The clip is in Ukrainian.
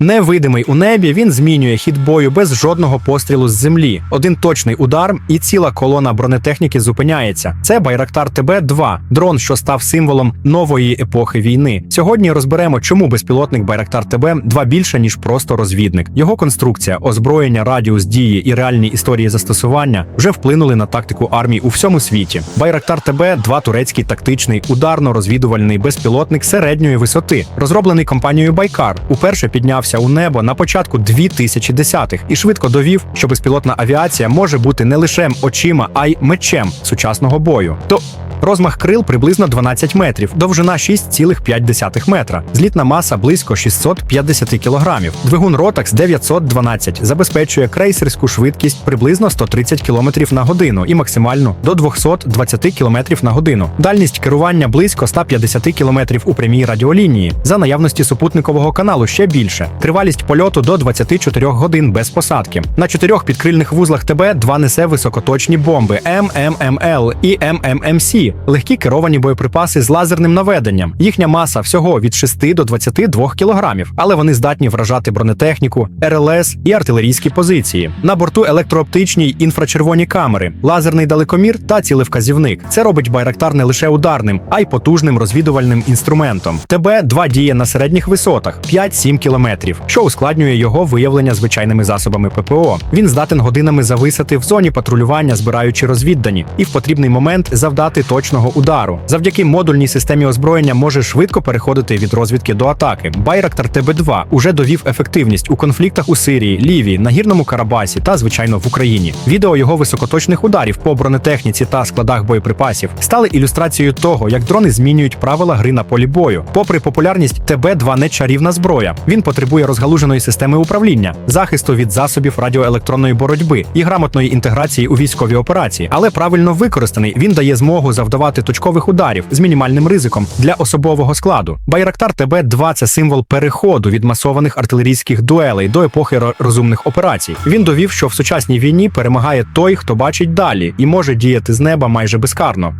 Невидимий у небі, він змінює хід бою без жодного пострілу з землі. Один точний удар, і ціла колона бронетехніки зупиняється. Це Байрактар ТБ-2, дрон, що став символом нової епохи війни. Сьогодні розберемо, чому безпілотник Байрактар ТБ-2 більше ніж просто розвідник. Його конструкція, озброєння, радіус дії і реальні історії застосування вже вплинули на тактику армій у всьому світі. Байрактар ТБ-2 турецький тактичний ударно-розвідувальний безпілотник середньої висоти, розроблений компанією Байкар. Уперше піднявся у небо на початку 2010-х і швидко довів, що безпілотна авіація може бути не лише очима, а й мечем сучасного бою. То Розмах крил приблизно 12 метрів, довжина 6,5 метра, злітна маса близько 650 кілограмів. Двигун Rotax 912 забезпечує крейсерську швидкість приблизно 130 км на годину і максимальну до 220 км на годину. Дальність керування близько 150 км у прямій радіолінії. За наявності супутникового каналу ще більше. Тривалість польоту до 24 годин без посадки. На чотирьох підкрильних вузлах ТБ 2 несе високоточні бомби МММЛ і МММС, легкі керовані боєприпаси з лазерним наведенням. Їхня маса всього від 6 до 22 кілограмів, але вони здатні вражати бронетехніку, РЛС і артилерійські позиції. На борту електрооптичні й інфрачервоні камери, лазерний далекомір та цілевказівник. Це робить Байрактар не лише ударним, а й потужним розвідувальним інструментом. ТБ-2 діє на середніх висотах 5-7 кілометрів, що ускладнює його виявлення звичайними засобами ППО. Він здатен годинами зависати в зоні патрулювання, збираючи розвіддані, і в потрібний момент завдати точного удару. Завдяки модульній системі озброєння може швидко переходити від розвідки до атаки. Байрактар ТБ-2 уже довів ефективність у конфліктах у Сирії, Лівії, Нагірному Карабасі та, звичайно, в Україні. Відео його високоточних ударів по бронетехніці та складах боєприпасів стали ілюстрацією того, як дрони змінюють правила гри на полі бою. Попри популярність, ТБ-2 не чарівна зброя. Він потребує розгалуженої системи управління, захисту від засобів радіоелектронної боротьби і грамотної інтеграції у військові операції. Але правильно використаний він дає змогу завдавати точкових ударів з мінімальним ризиком для особового складу. Байрактар ТБ-2 – це символ переходу від масованих артилерійських дуелей до епохи розумних операцій. Він довів, що в сучасній війні перемагає той, хто бачить далі і може діяти з неба майже безкарно.